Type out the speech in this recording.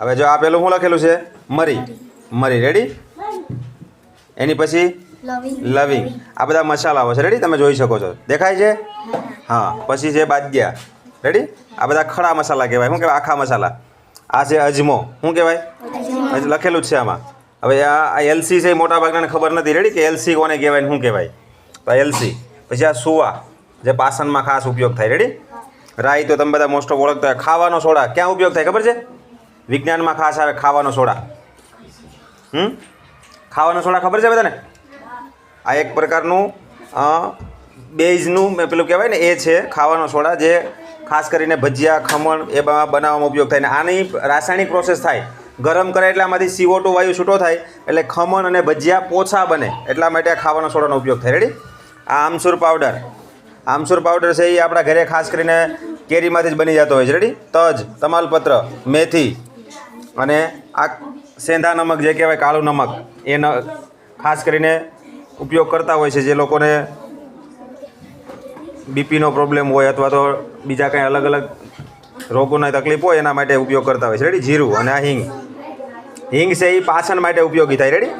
હવે જો આ પેલું શું લખેલું છે? મરી. મરી. રેડી એની પછી? લવિંગ આ બધા મસાલાઓ છે. રેડી તમે જોઈ શકો છો. દેખાય છે? હા. પછી છે બાદિયા. રેડી આ બધા ખડા મસાલા કહેવાય. શું કહેવાય? આખા મસાલા. આ છે અજમો. શું કહેવાય? લખેલું જ છે આમાં. હવે આ એલસી છે મોટા ભાગના ખબર નથી. રેડી કે એલસી કોને કહેવાય શું કહેવાય? તો એલસી પછી આ સુવા જે પાસનમાં ખાસ ઉપયોગ થાય. રેડી રાઈ તો તમે બધા મોસ્ટ ઓફ ઓળખતા હોય. ખાવાનો સોડા ક્યાં ઉપયોગ થાય? ખબર છે? વિજ્ઞાનમાં ખાસ આવે ખાવાનો સોડા. હમ? ખાવાનો સોડા ખબર છે બધાને? આ એક પ્રકારનું બેઝનું પેલું કહેવાય ને, એ છે ખાવાનો સોડા જે ખાસ કરીને ભજીયા, ખમણ, એ બનાવવામાં ઉપયોગ થાય ને આની રાસાયણિક પ્રોસેસ થાય. ગરમ કરે એટલે આમાંથી સીઓ વાયુ છૂટો થાય, એટલે ખમણ અને ભજીયા પોછા બને, એટલા માટે આ ખાવાનો સોડાનો ઉપયોગ થાય. રેડી આ આમસૂર પાવડર આમસૂર પાવડર છે એ આપણા ઘરે ખાસ કરીને કેરીમાંથી જ બની જતો હોય છે. રેડી તજ, તમાલપત્ર, મેથી અને આ સેંધા નમક જે કહેવાય, કાળું નમક, એ ન ખાસ કરીને ઉપયોગ કરતા હોય છે જે લોકોને બીપીનો પ્રોબ્લેમ હોય અથવા તો બીજા કંઈ અલગ અલગ રોગોની તકલીફ હોય, એના માટે ઉપયોગ કરતા હોય છે. રેડી જીરું અને આ હિંગ. હિંગ છે એ પાચન માટે ઉપયોગી થાય. રેડી